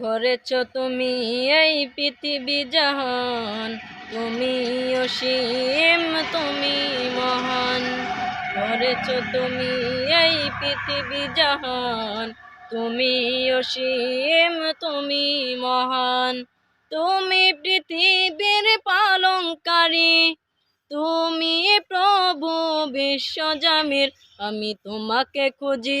করেছ তুমি এই পৃথিবী জাহান, তুমি অসীম, তুমি মহান। করেছ তুমি এই পৃথিবী জাহান, তুমি অসীম, তুমি মহান। তুমি পৃথিবীর পালনকারী, তুমি প্রভু বিশ্বজামির আমি তোমাকে খুঁজি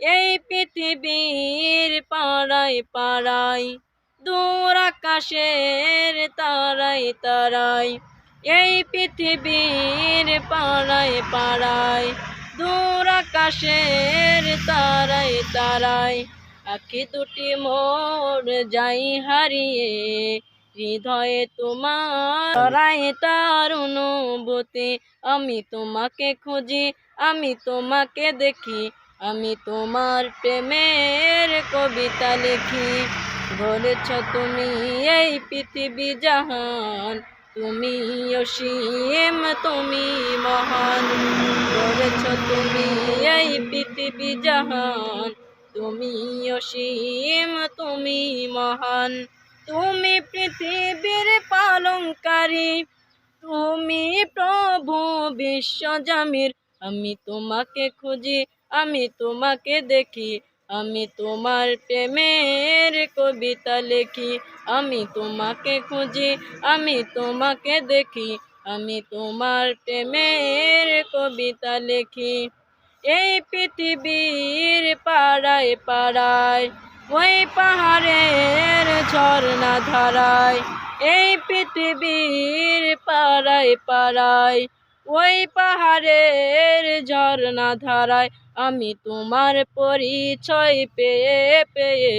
এই পৃথিবীর পাড়ায় পাড়ায়, দূর আকাশের তারাই তারাই এই পৃথিবীর পাড়ায় পাড়ায়, দূর আকাশের তারাই তারাই আখি দুটি মোর যাই হারিয়ে, হৃদয়ে তোমার রায় তার অনুভূতি, আমি তোমাকে খুঁজি, আমি তোমাকে দেখি আমি তোমার প্রেমের কবিতা লিখি। বলেছ তুমি এই পৃথিবী জাহান, তুমি অসীম, তুমি মহান। বলেছ তুমি এই পৃথিবী জাহান, তুমি অসীম, তুমি মহান। তুমি পৃথিবীর পালনকারী, তুমি প্রভু বিশ্বজামির আমি তোমাকে খুঁজি আমি তোমাকে দেখি, আমি তোমার প্রেমের কবিতা লেখি, আমি তোমাকে খুঁজি, আমি তোমাকে দেখি, আমি তোমার প্রেমের কবিতা লেখি। এই পৃথিবীর পাড়ায় পাড়ায়, ওই পাহাড়ের ঝর্ণা ধারায়, এই পৃথিবীর পাড়ায় পাড়ায়, ওই পাহাড়ের ঝর্ণা ধারায় আমি তোমার পরিচয় পেয়ে পেয়ে।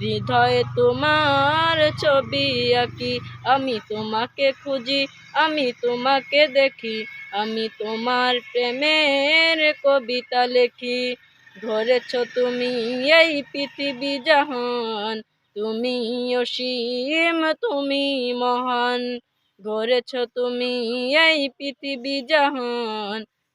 হৃদয়ে তোমার ছবি আঁকি। আমি তোমাকে খুঁজি, আমি তোমাকে দেখি। আমি তোমার প্রেমের কবিতা লেখি। ধরেছ তুমি এই পৃথিবী জাহান। তুমি অসীম, তুমি মহান। গড়েছ তুমি এই পৃথিবী জাহান।